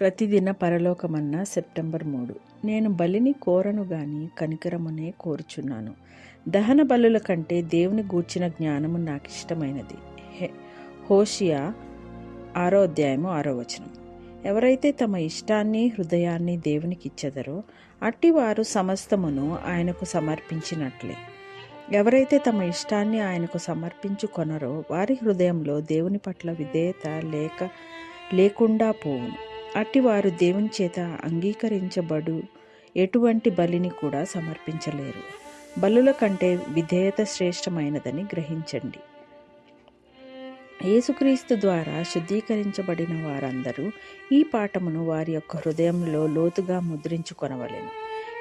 ప్రతిదిన పరలోకమన్న September మూడు. నేను బలిని కోరను గాని కనికరమునే కోరుచున్నాను. దహన బలుల కంటే దేవుని గూర్చిన జ్ఞానము నాకు ఇష్టమైనది హె హోషియా ఆరో అధ్యాయము ఆరో వచనం. ఎవరైతే తమ ఇష్టాన్ని హృదయాన్ని దేవునికి ఇచ్చెదరో అట్టివారు సమస్తమును ఆయనకు సమర్పించినట్లే. ఎవరైతే తమ ఇష్టాన్ని ఆయనకు సమర్పించుకొనరో వారి హృదయంలో దేవుని పట్ల విధేయత లేక లేకుండా పోవును. అట్టివారు దేవుని చేత అంగీకరించబడు ఎటువంటి బలిని కూడా సమర్పించలేరు. బలుల కంటే విధేయత శ్రేష్టమైనదని గ్రహించండి. యేసుక్రీస్తు ద్వారా శుద్ధీకరించబడిన వారందరూ ఈ పాఠమును వారి యొక్క హృదయంలో లోతుగా ముద్రించుకొనవలెను.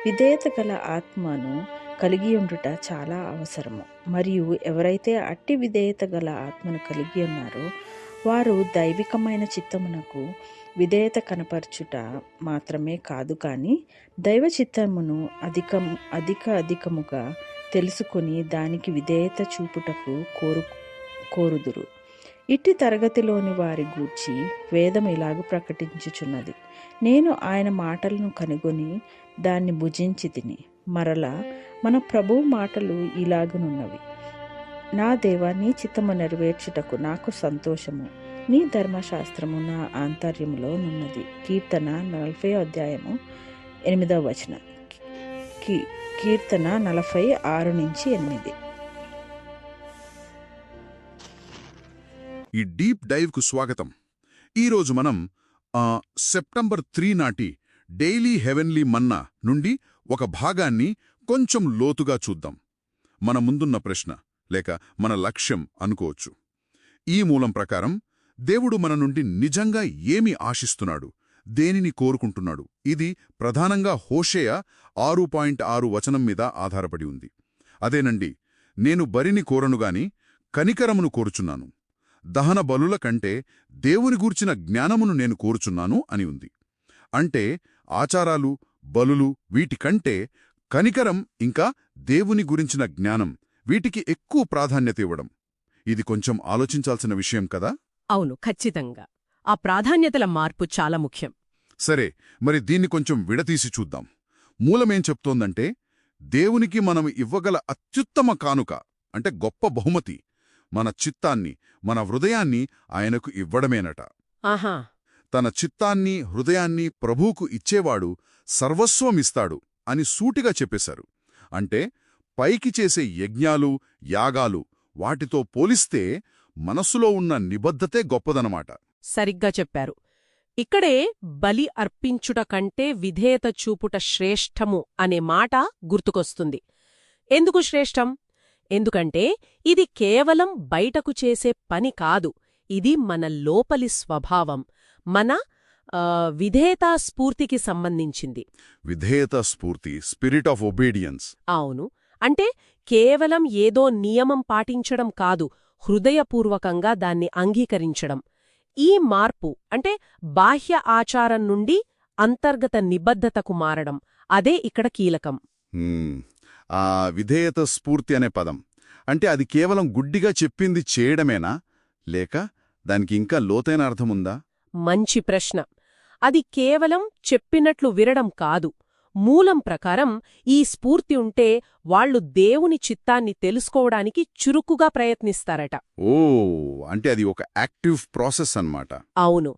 విధేయత గల ఆత్మను కలిగి ఉండుట చాలా అవసరము. మరియు ఎవరైతే అట్టి విధేయత గల ఆత్మను కలిగి ఉన్నారో వారు దైవికమైన చిత్తమునకు విధేయత కనపరచుట మాత్రమే కాదు కానీ దైవ చిత్తమును అధికం అధిక అధికముగా తెలుసుకొని దానికి విధేయత చూపుటకు కోరు కోరుదురు. ఇట్టి తరగతిలోని వారి గూర్చి వేదం ఇలాగ ప్రకటించుచున్నది. నేను ఆయన మాటలను కనుగొని దాన్ని భుజించి తిని మరలా మన ప్రభు మాటలు ఇలాగనున్నవి. నా దేవా నీ చిత్తము నెరవేర్చుటకు నాకు సంతోషము. నీ ధర్మశాస్త్రము నా ఆంతర్యములో నున్నది. కీర్తన నలభై అధ్యాయము ఎనిమిదవ వచన. కీ కీర్తన నలభై ఆరు నుంచి ఎనిమిది. ఈ డీప్ డైవ్కు స్వాగతం. ఈరోజు మనం సెప్టెంబర్ త్రీ నాటి డైలీ హెవెన్లీ మన్నా నుండి ఒక భాగాన్ని కొంచెం లోతుగా చూద్దాం. మన ముందున్న ప్రశ్న. లేక మన లక్ష్యం అనుకోవచ్చు. ఈ మూలం ప్రకారం దేవుడు మన నుండి నిజంగా ఏమి ఆశిస్తున్నాడు దేనిని కోరుకుంటున్నాడు ఇది ప్రధానంగా హోషేయ ఆరు పాయింట్ ఆరు వచనం మీద ఆధారపడి ఉంది. అదేనండి నేను బరిని కోరనుగాని కనికరమును కోరుచున్నాను. దహన బలుల కంటే దేవుని గూర్చిన జ్ఞానమును నేను కోరుచున్నాను అని ఉంది. అంటే ఆచారాలు బలులు వీటికంటే కనికరం ఇంకా దేవుని గురించిన జ్ఞానం వీటికి ఎక్కువ ప్రాధాన్యత ఇవ్వడం. ఇది కొంచెం ఆలోచించాల్సిన విషయం కదా? అవును ఖచ్చితంగా. ఆ ప్రాధాన్యతల మార్పు చాలా ముఖ్యం. సరే మరి దీన్ని కొంచెం విడతీసి చూద్దాం. మూలమేం చెప్తోందంటే దేవునికి మనం ఇవ్వగల అత్యుత్తమ కానుక అంటే గొప్ప బహుమతి మన చిత్తాన్ని మన హృదయాన్ని ఆయనకు ఇవ్వడమేనట. ఆహా. తన చిత్తాన్ని హృదయాన్ని ప్రభువుకు ఇచ్చేవాడు సర్వస్వమిస్తాడు అని సూటిగా చెప్పేశారు. అంటే పైకి చేసే యజ్ఞాలు యాగాలు వాటితో పోలిస్తే మనస్సులో ఉన్న నిబద్ధతే గొప్పదనమాట. సరిగ్గా చెప్పారు. ఇక్కడే బలి అర్పించుట కంటే విధేయత చూపుట శ్రేష్టము అనే మాట గుర్తుకొస్తుంది. ఎందుకు శ్రేష్టం? ఎందుకంటే ఇది కేవలం బయటకు చేసే పని కాదు. ఇది మన లోపలి స్వభావం మన ఆ, విధేయతా స్ఫూర్తికి సంబంధించింది. విధేయత స్ఫూర్తి స్పిరిట్ ఆఫ్ ఒబీడియన్స్ అవును. అంటే కేవలం ఏదో నియమం పాటించడం కాదు హృదయపూర్వకంగా దాన్ని అంగీకరించడం. ఈ మార్పు అంటే బాహ్య ఆచారం నుండి అంతర్గత నిబద్ధతకు మారడం. అదే ఇక్కడ కీలకం. ఆ విధేయత స్ఫూర్తి అనే పదం. అంటే అది కేవలం గుడ్డిగా చెప్పింది చేయడమేనా? లేక దానికి ఇంకా లోతైన అర్థముందా? మంచి ప్రశ్న. అది కేవలం చెప్పినట్లు వినడం కాదు. మూలం ప్రకారం ఈ స్ఫూర్తి ఉంటే వాళ్ళు దేవుని చిత్తాన్ని తెలుసుకోవడానికి చురుకుగా ప్రయత్నిస్తారట. ఓ అంటే అది ఒక యాక్టివ్ ప్రాసెస్ అన్నమాట. అవును.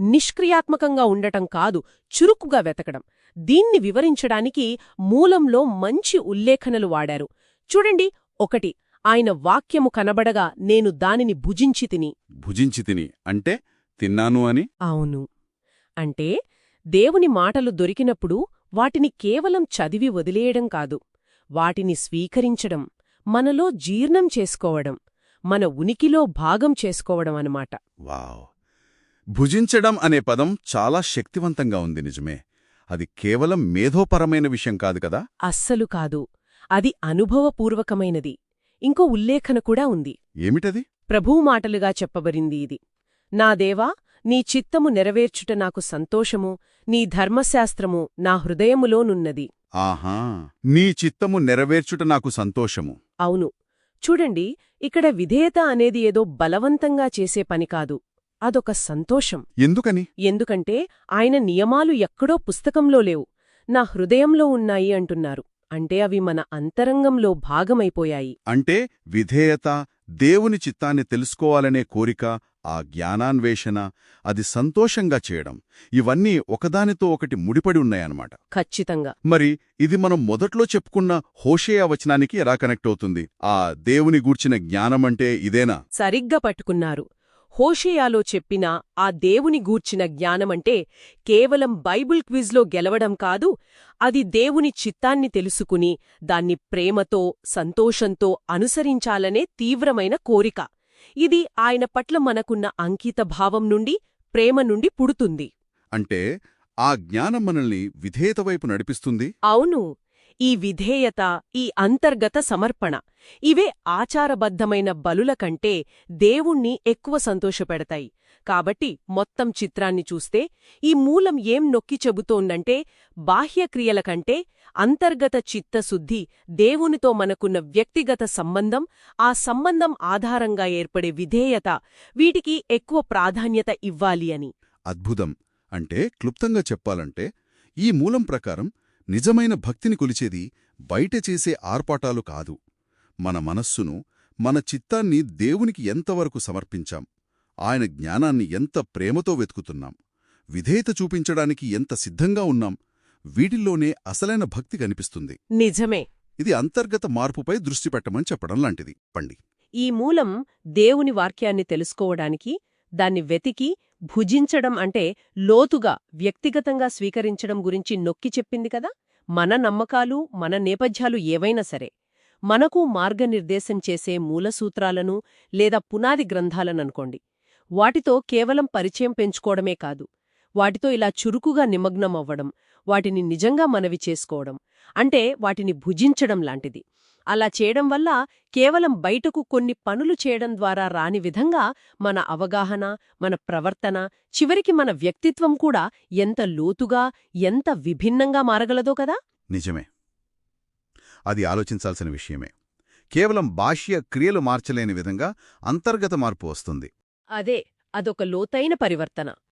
నిష్క్రియాత్మకంగా ఉండటం కాదు చురుకుగా వెతకడం. దీన్ని వివరించడానికి మూలంలో మంచి ఉల్లేఖనలు వాడారు. చూడండి ఒకటి ఆయన వాక్యము కనబడగా నేను దానిని భుజించి తిని. భుజించి తిని. అంటే తిన్నాను అని? అవును. అంటే దేవుని మాటలు దొరికినప్పుడు వాటిని కేవలం చదివి వదిలేయడం కాదు. వాటిని స్వీకరించడం మనలో జీర్ణం చేసుకోవడం మన ఉనికిలో భాగం చేసుకోవడం అన్నమాట. వావ్! భుజించడం అనే పదం చాలా శక్తివంతంగా ఉంది నిజమే. అది కేవలం మేధోపరమైన విషయం కాదు కదా? అస్సలు కాదు. అది అనుభవపూర్వకమైనది. ఇంకో ఉల్లేఖన కూడా ఉంది. ఏమిటది? ప్రభువు మాటలుగా చెప్పబడింది ఇది. నా దేవా నీ చిత్తము నెరవేర్చుట నాకు సంతోషము నీ ధర్మశాస్త్రము నా హృదయములోనున్నది ఆహా నీ చిత్తము నెరవేర్చుట నాకు సంతోషము. అవును. చూడండి ఇక్కడ విధేయత అనేది ఏదో బలవంతంగా చేసే పని కాదు. అదొక సంతోషం. ఎందుకని? ఎందుకంటే ఆయన నియమాలు ఎక్కడో పుస్తకంలో లేవు. నా హృదయంలో ఉన్నాయి అంటున్నారు. అంటే అవి మన అంతరంగంలో భాగమైపోయాయి. అంటే విధేయత దేవుని చిత్తాన్ని తెలుసుకోవాలనే కోరిక ఆ జ్ఞానాన్వేషణ అది సంతోషంగా చేయడం. ఇవన్నీ ఒకదానితో ఒకటి ముడిపడి ఉన్నాయన్నమాట. ఖచ్చితంగా. మరి ఇది మనం మొదట్లో చెప్పుకున్న హోషేయ వచనానికి ఎలా కనెక్ట్ అవుతుంది? ఆ దేవుని గూర్చిన జ్ఞానమంటే ఇదేనా? సరిగ్గా పట్టుకున్నారు. హోషేయాలో చెప్పిన ఆ దేవుని గూర్చిన జ్ఞానమంటే కేవలం బైబుల్ క్విజ్లో గెలవడం కాదు అది దేవుని చిత్తాన్ని తెలుసుకుని దాన్ని ప్రేమతో సంతోషంతో అనుసరించాలనే తీవ్రమైన కోరిక. ఇది ఆయన పట్ల మనకున్న అంకిత భావం నుండి ప్రేమ నుండి పుడుతుంది. అంటే ఆ జ్ఞానం మనల్ని విధేయత వైపు నడిపిస్తుంది? అవును. ఈ విధేయత ఈ అంతర్గత సమర్పణ. ఇవే ఆచారబద్ధమైన బలుల కంటే దేవుణ్ణి ఎక్కువ సంతోషపెడతాయి. కాబట్టి మొత్తం చిత్రాన్ని చూస్తే ఈ మూలం ఏం నొక్కి చెబుతోందంటే బాహ్యక్రియల కంటే అంతర్గత చిత్తశుద్ధి దేవునితో మనకున్న వ్యక్తిగత సంబంధం ఆ సంబంధం ఆధారంగా ఏర్పడే విధేయత వీటికి ఎక్కువ ప్రాధాన్యత ఇవ్వాలి అని. అద్భుతం. అంటే క్లుప్తంగా చెప్పాలంటే ఈ మూలం ప్రకారం నిజమైన భక్తిని కొలిచేది బయట చేసే ఆర్పాటాలు కాదు. మన మనస్సును మన చిత్తాన్ని దేవునికి ఎంతవరకు సమర్పించాం? ఆయన జ్ఞానాన్ని ఎంత ప్రేమతో వెతుకుతున్నాం? విధేయత చూపించడానికి ఎంత సిద్ధంగా ఉన్నాం? వీటిల్లోనే అసలైన భక్తి కనిపిస్తుంది. నిజమే. ఇది అంతర్గత మార్పుపై దృష్టి పెట్టమని చెప్పడం లాంటిది. పండి. ఈ మూలం దేవుని వాక్యాన్ని తెలుసుకోవడానికి దాన్ని వెతికి భుజించడం అంటే లోతుగా వ్యక్తిగతంగా స్వీకరించడం గురించి నొక్కి చెప్పింది కదా? మన నమ్మకాలు మన నేపథ్యాలు ఏవైనా సరే. మనకు మార్గనిర్దేశం చేసే మూలసూత్రాలను లేదా పునాది గ్రంథాలననుకోండి. వాటితో కేవలం పరిచయం పెంచుకోవడమే కాదు. వాటితో ఇలా చురుకుగా నిమగ్నమవ్వడం వాటిని నిజంగా మనవి చేసుకోవడం అంటే వాటిని భుజించడం లాంటిది. అలా చేయడం వల్ల కేవలం బయటకు కొన్ని పనులు చేయడం ద్వారా రాని విధంగా మన అవగాహన మన ప్రవర్తన చివరికి మన వ్యక్తిత్వం కూడా ఎంత లోతుగా ఎంత విభిన్నంగా మారగలదో కదా? నిజమే. అది ఆలోచించాల్సిన విషయమే. కేవలం బాహ్య క్రియలు మార్చలేని విధంగా అంతర్గత మార్పు వస్తుంది. అదే అదొక లోతైన పరివర్తన.